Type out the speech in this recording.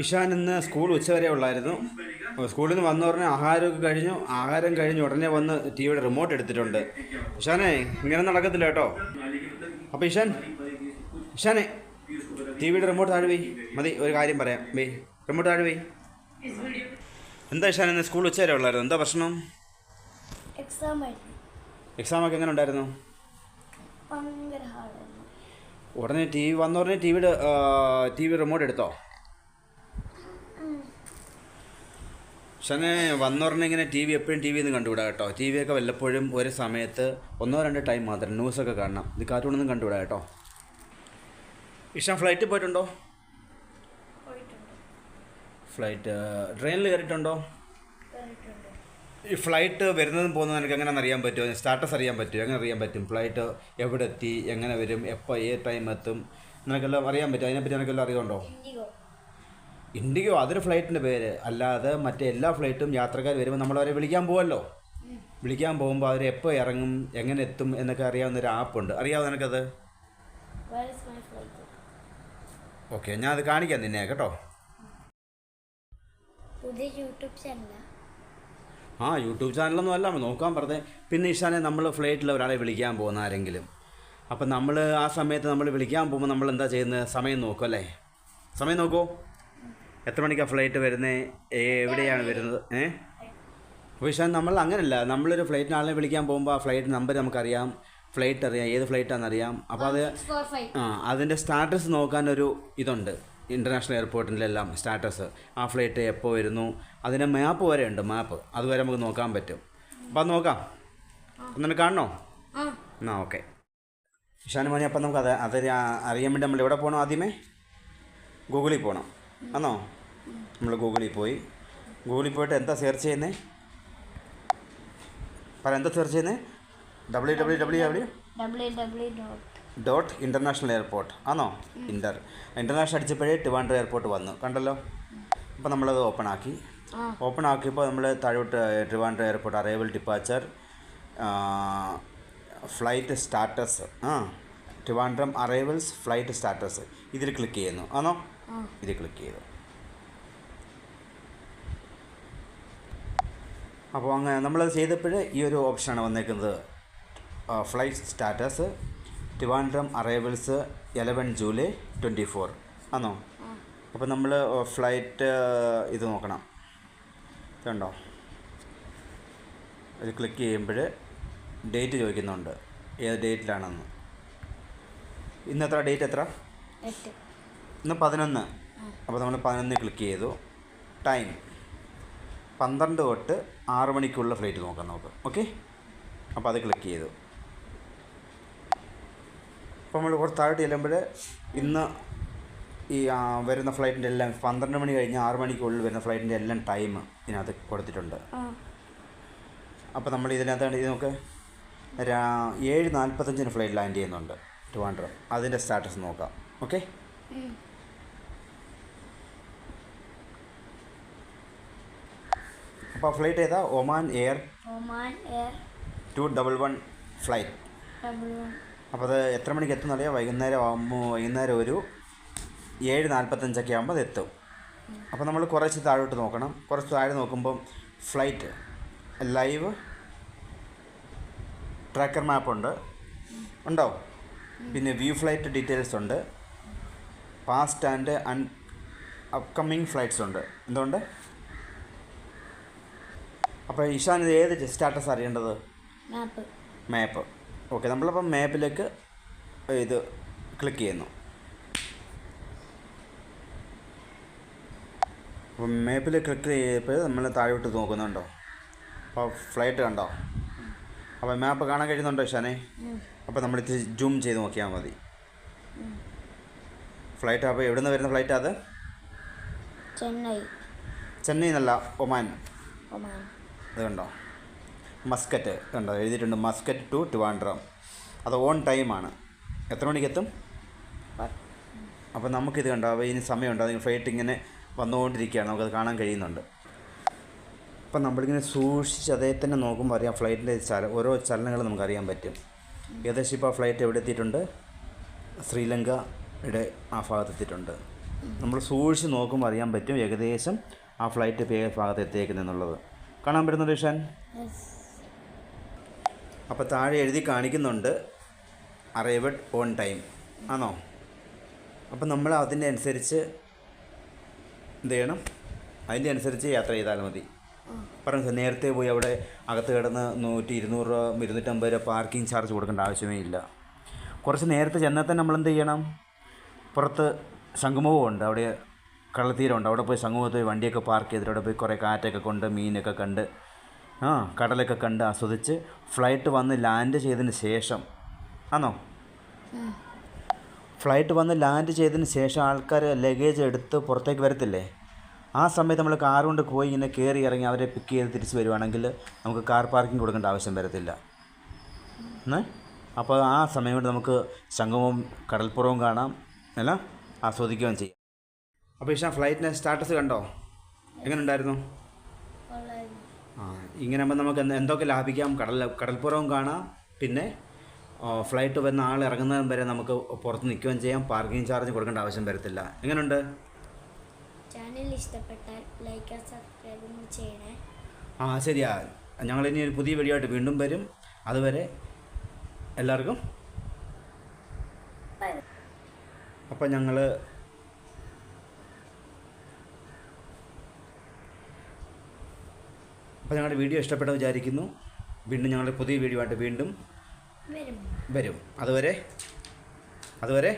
ഇഷാൻ ഇന്ന് സ്കൂൾ ഉച്ചവരെ ഉള്ളായിരുന്നു. സ്കൂളിൽ നിന്ന് വന്ന പറഞ്ഞാൽ ആഹാരമൊക്കെ കഴിഞ്ഞു. ആഹാരം കഴിഞ്ഞ് ഉടനെ വന്ന് ടി വിയുടെ റിമോട്ട് എടുത്തിട്ടുണ്ട്. ഇഷാനെ ഇങ്ങനെ നടക്കത്തില്ല കേട്ടോ. അപ്പോൾ ഇഷാൻ ഇഷാനെ ടി വിയുടെ റിമോട്ട് താഴെ പോയി മതി ഒരു കാര്യം പറയാം. വേ റിമോട്ട് താഴെ പോയി എന്താ ഇഷാൻ ഇന്ന് സ്കൂൾ ഉച്ചവരെ ഉള്ളായിരുന്നു? എന്താ പ്രശ്നം? എക്സാമൊക്കെ എങ്ങനെ ഉണ്ടായിരുന്നു? ഉടനെ ടി വി വന്ന ഉടനെ ടി വിയുടെ ടി വി റിമോട്ട് എടുത്തോ? ഷനെ പറഞ്ഞാൽ ഇങ്ങനെ ടി വി എപ്പോഴും ടി വി ഒന്നും കണ്ടുവിടാം കേട്ടോ. ടി വി ഒക്കെ വല്ലപ്പോഴും ഒരു സമയത്ത് ഒന്നോ രണ്ടോ ടൈം മാത്രം ന്യൂസൊക്കെ കാണണം. ഇത് കാർട്ടൂണൊന്നും കണ്ടുവിടാം കേട്ടോ. ഇഷ്ടം ഫ്ലൈറ്റിൽ പോയിട്ടുണ്ടോ? ഫ്ലൈറ്റ് ട്രെയിനിൽ കയറിയിട്ടുണ്ട്? ഈ ഫ്ലൈറ്റ് വരുന്നതും പോകുന്നതും എനിക്ക് എങ്ങനെ അറിയാൻ പറ്റുമോ? സ്റ്റാറ്റസ് അറിയാൻ പറ്റുമോ? എങ്ങനെ അറിയാൻ പറ്റും? ഫ്ലൈറ്റ് എവിടെ എത്തി എങ്ങനെ വരും? എപ്പോൾ ഏത് ടൈം എത്തും? നിനക്കെല്ലാം അറിയാൻ പറ്റും അതിനെപ്പറ്റി നിനക്കെല്ലാം അറിയുന്നുണ്ടോ? ഇൻഡിഗോ അതൊരു ഫ്ലൈറ്റിന്റെ പേര്. അല്ലാതെ മറ്റേ എല്ലാ ഫ്ലൈറ്റും യാത്രക്കാർ വരുമ്പോൾ നമ്മൾ അവരെ വിളിക്കാൻ പോവല്ലോ. വിളിക്കാൻ പോകുമ്പോൾ അവർ എപ്പോൾ ഇറങ്ങും എങ്ങനെ എത്തും എന്നൊക്കെ അറിയാവുന്ന ഒരു ആപ്പുണ്ട് അറിയാവോ നിനക്കത്? ഓക്കെ ഞാൻ അത് കാണിക്കാം നിന്നെ കേട്ടോ. ആ? യൂട്യൂബ് ചാനലൊന്നും അല്ല നോക്കാൻ പറഞ്ഞേ. പിന്നെ ഇഷാനെ നമ്മൾ ഫ്ലൈറ്റിൽ ഒരാളെ വിളിക്കാൻ പോകുന്ന ആരെങ്കിലും. അപ്പം നമ്മൾ ആ സമയത്ത് നമ്മൾ വിളിക്കാൻ പോകുമ്പോൾ നമ്മൾ എന്താ ചെയ്യുന്നത് സമയം നോക്കും അല്ലേ? സമയം നോക്കൂ. എത്ര മണിക്കാണ് ഫ്ലൈറ്റ് വരുന്നത് എവിടെയാണ് വരുന്നത്? ഏ? പക്ഷേ നമ്മൾ അങ്ങനല്ല. നമ്മളൊരു ഫ്ലൈറ്റിന് ആളിനെ വിളിക്കാൻ പോകുമ്പോൾ ആ ഫ്ലൈറ്റ് നമ്പർ നമുക്കറിയാം. ഫ്ലൈറ്റ് അറിയാം. ഏത് ഫ്ലൈറ്റാണെന്ന് അറിയാം അപ്പോൾ അത് ആ അതിന്റെ സ്റ്റാറ്റസ് നോക്കാനൊരു ഇതുണ്ട്. ഇന്റർനാഷണൽ എയർപോർട്ടിലെല്ലാം സ്റ്റാറ്റസ് ആ ഫ്ലൈറ്റ് എപ്പോൾ വരുന്നു? അതിന്റെ മാപ്പ് വരെ ഉണ്ട് മാപ്പ് അതുവരെ നമുക്ക് നോക്കാൻ പറ്റും. അപ്പോൾ അത് നോക്കാം. ഒന്നിനെ കാണണോ? എന്നാ ഓക്കെ. മണി അപ്പം നമുക്ക് അത് അത് അറിയാൻ വേണ്ടി നമ്മൾ എവിടെ പോകണം ആദ്യമേ? ഗൂഗിളിൽ പോകണം ആണോ? നമ്മൾ ഗൂഗിളിൽ പോയി. ഗൂഗിളിൽ പോയിട്ട് എന്താ സെർച്ച് ചെയ്യുന്നത് പറ എന്താ സെർച്ച് ചെയ്യുന്നത് W W W W W W dot dot international airport ആണോ? ഇന്റർ ഇന്റർനാഷണൽ അടിച്ചപ്പോഴേ ട്രിവാൻഡ്രം എയർപോർട്ട് വന്നു. കണ്ടല്ലോ? അപ്പോൾ നമ്മളത് ഓപ്പൺ ആക്കി. ഓപ്പൺ ആക്കിയപ്പോൾ നമ്മൾ താഴോട്ട് Trivandrum airport arrival departure flight status ആ ട്രിവാൻഡ്രം അറൈവൽസ് ഫ്ലൈറ്റ് സ്റ്റാറ്റസ് ഇതിൽ ക്ലിക്ക് ചെയ്യുന്നു. ആണോ? ആ ഇതിൽ ക്ലിക്ക് ചെയ്തു. അപ്പോൾ അങ്ങനെ നമ്മളത് ചെയ്തപ്പോൾ ഈ ഒരു ഓപ്ഷനാണ് വന്നേക്കുന്നത്. Flight status Trivandrum arrivals eleven July twenty four ആണോ അപ്പോൾ നമ്മൾ ഫ്ലൈറ്റ് ഇത് നോക്കണം. കണ്ടോ? അത് ക്ലിക്ക് ചെയ്യുമ്പോൾ ഡേറ്റ് ചോദിക്കുന്നുണ്ട്. ഏത് ഡേറ്റിലാണെന്ന് ഇന്ന് എത്ര? ഡേറ്റ് എത്ര? ഇന്ന് പതിനൊന്ന്. അപ്പോൾ നമ്മൾ പതിനൊന്ന് ക്ലിക്ക് ചെയ്തു. ടൈം പന്ത്രണ്ട് തൊട്ട് ആറ് മണിക്കുള്ള ഫ്ലൈറ്റ് നോക്കാം നമുക്ക്. ഓക്കെ അപ്പോൾ അത് ക്ലിക്ക് ചെയ്തു. അപ്പോൾ നമ്മൾ കുറച്ച് താഴോട്ട് ചെല്ലുമ്പോൾ ഇന്ന് ഈ വരുന്ന ഫ്ലൈറ്റിന്റെ എല്ലാം പന്ത്രണ്ട് മണി കഴിഞ്ഞ് ആറ് മണിക്കുള്ളിൽ വരുന്ന ഫ്ലൈറ്റിന്റെ എല്ലാം ടൈം ഇതിനകത്ത് കൊടുത്തിട്ടുണ്ട്. അപ്പോൾ നമ്മൾ ഇതിനകത്താണ് ഇത് നോക്ക്. ഏഴ് നാൽപ്പത്തഞ്ചിന് ഫ്ലൈറ്റ് ലാൻഡ് ചെയ്യുന്നുണ്ട്. ട്രിവാൻഡ്രം അതിന്റെ സ്റ്റാറ്റസ് നോക്കാം. ഓക്കെ അപ്പോൾ ഫ്ലൈറ്റ് ഏതാ? Oman air Oman air two double one flight. അപ്പോൾ അത് എത്ര മണിക്ക് എത്തും എന്നറിയാം? വൈകുന്നേരം ആകുമ്പോൾ വൈകുന്നേരം ഒരു ഏഴ് നാൽപ്പത്തഞ്ചൊക്കെ ആകുമ്പോൾ അത് എത്തും. അപ്പോൾ നമ്മൾ കുറച്ച് താഴോട്ട് നോക്കണം. കുറച്ച് താഴെ നോക്കുമ്പം ഫ്ലൈറ്റ് ലൈവ് ട്രാക്കർ മാപ്പ് ഉണ്ട്. ഉണ്ടോ? പിന്നെ വ്യൂ ഫ്ലൈറ്റ് ഡീറ്റെയിൽസ് ഉണ്ട്. Past and un upcoming flights ഉണ്ട്. എന്തുകൊണ്ട്? അപ്പോൾ ഇഷാൻ ഇത് ഏത് സ്റ്റാറ്റസ് അറിയേണ്ടത്? മാപ്പ്. മാപ്പ്. ഓക്കെ നമ്മളപ്പം മാപ്പിലേക്ക് ഇത് ക്ലിക്ക് ചെയ്യുന്നു. അപ്പം മാപ്പിൽ ക്ലിക്ക് ചെയ്തപ്പോൾ നമ്മൾ താഴോട്ട് നോക്കുന്നുണ്ടോ? അപ്പോൾ ഫ്ലൈറ്റ് കണ്ടോ? അപ്പോൾ മാപ്പ് കാണാൻ കഴിയുന്നുണ്ടോ ഇഷാനെ. അപ്പോൾ നമ്മൾ ഇത് ജൂം ചെയ്ത് നോക്കിയാൽ മതി. ഫ്ലൈറ്റ് അപ്പോൾ എവിടെ നിന്ന് വരുന്ന ഫ്ലൈറ്റ് അത്? ചെന്നൈ. ചെന്നൈ എന്നല്ല ഒമാൻ. ഒമാൻ. ഇത് കണ്ടോ മസ്കറ്റ് കണ്ടോ? എഴുതിയിട്ടുണ്ട് മസ്കറ്റ് ടു ട്രിവാൻഡ്രം അത് ഓൺ ടൈമാണ് എത്ര മണിക്ക് എത്തും. അപ്പോൾ നമുക്കിത് കണ്ടോ? അപ്പോൾ ഇനി സമയമുണ്ട്. അതിന് ഫ്ലൈറ്റ് ഇങ്ങനെ വന്നുകൊണ്ടിരിക്കുകയാണ്. നമുക്കത് കാണാൻ കഴിയുന്നുണ്ട്. അപ്പം നമ്മളിങ്ങനെ സൂക്ഷിച്ച് തന്നെ നോക്കുമ്പോൾ അറിയാം ഫ്ലൈറ്റിന്റെ ചല ഓരോ ചലനങ്ങൾ നമുക്കറിയാൻ പറ്റും. ഏകദേശം ഇപ്പോൾ ആ ഫ്ലൈറ്റ് എവിടെ എത്തിയിട്ടുണ്ട്? ശ്രീലങ്കയുടെ ആ ഭാഗത്ത് എത്തിയിട്ടുണ്ട്. നമ്മൾ സൂക്ഷിച്ച് നോക്കുമ്പോൾ അറിയാൻ പറ്റും ഏകദേശം ആ ഫ്ലൈറ്റ് ഇപ്പോൾ ഏത് ഭാഗത്ത് എത്തിയേക്കുന്നെന്നുള്ളത്. കാണാൻ പറ്റുന്നുണ്ട് ഇഷാൻ അപ്പോൾ താഴെ എഴുതി കാണിക്കുന്നുണ്ട്. അറൈവഡ് ഓൺ ടൈം ആണോ? അപ്പോൾ നമ്മൾ അതിന്റെ അനുസരിച്ച് എന്ത് ചെയ്യണം? അതിന്റെ അനുസരിച്ച് യാത്ര ചെയ്താൽ മതി. പറഞ്ഞു സാർ നേരത്തെ പോയി അവിടെ അകത്ത് കിടന്ന് നൂറ്റി ഇരുന്നൂറ് രൂപ ഇരുന്നൂറ്റമ്പത് രൂപ പാർക്കിംഗ് ചാർജ് കൊടുക്കേണ്ട ആവശ്യമേ ഇല്ല. കുറച്ച് നേരത്തെ ചെന്നാൽ തന്നെ നമ്മൾ എന്ത് ചെയ്യണം? പുറത്ത് ശംഖുമുഖമുണ്ട്. അവിടെ കള്ളത്തീരമുണ്ട്. അവിടെ പോയി സമൂഹത്ത് പോയി വണ്ടിയൊക്കെ പാർക്ക് ചെയ്തിട്ട് അവിടെ പോയി കുറേ കാറ്റൊക്കെ കൊണ്ട് മീനൊക്കെ കണ്ട് ആ കടലൊക്കെ കണ്ട് ആസ്വദിച്ച് ഫ്ലൈറ്റ് വന്ന് ലാൻഡ് ചെയ്തതിന് ശേഷം ആണോ ഫ്ലൈറ്റ് വന്ന് ലാൻഡ് ചെയ്തതിന് ശേഷം ആൾക്കാർ ലഗേജ് എടുത്ത് പുറത്തേക്ക് വരത്തില്ലേ? ആ സമയത്ത് നമ്മൾ കാർ കൊണ്ട് പോയി ഇങ്ങനെ കയറി ഇറങ്ങി അവരെ പിക്ക് ചെയ്ത് തിരിച്ച് വരുവാണെങ്കിൽ നമുക്ക് കാർ പാർക്കിംഗ് കൊടുക്കേണ്ട ആവശ്യം വരത്തില്ല? അപ്പോൾ ആ സമയം കൊണ്ട് നമുക്ക് ശംഖവും കടൽപ്പുറവും കാണാം. അല്ല ആസ്വദിക്കുകയും ചെയ്യാം. അപ്പോൾ ഇഷ ഫ്ലൈറ്റിന്റെ സ്റ്റാറ്റസ് കണ്ടോ? എങ്ങനെ ഉണ്ടായിരുന്നു ആ ഇങ്ങനെ ആകുമ്പോൾ നമുക്ക് എന്ത് എന്തൊക്കെ ലാഭിക്കാം? കടൽ കടൽപ്പുറവും കാണാം. പിന്നെ ഫ്ലൈറ്റ് വന്ന ആൾ ഇറങ്ങുന്നതും വരെ നമുക്ക് പുറത്ത് നിൽക്കുകയും ചെയ്യാം. പാർക്കിംഗ് ചാർജ് കൊടുക്കേണ്ട ആവശ്യം വരത്തില്ല. എങ്ങനെയുണ്ട് ചാനൽ ഇഷ്ടപ്പെട്ടാൽ ലൈക്ക് സബ്സ്ക്രൈബ് ചെയ്യണേ. ആ ശരിയാ. ഞങ്ങൾ ഇനി ഒരു പുതിയ വീഡിയോ ആയിട്ട് വീണ്ടും വരും. അതുവരെ എല്ലാവർക്കും അപ്പം ഞങ്ങൾ അപ്പോൾ ഞങ്ങളുടെ വീഡിയോ ഇഷ്ടപ്പെട്ടെന്ന് വിചാരിക്കുന്നു. വീണ്ടും ഞങ്ങളുടെ പുതിയ വീഡിയോ ആയിട്ട് വീണ്ടും വരും. വരും. അതുവരെ അതുവരെ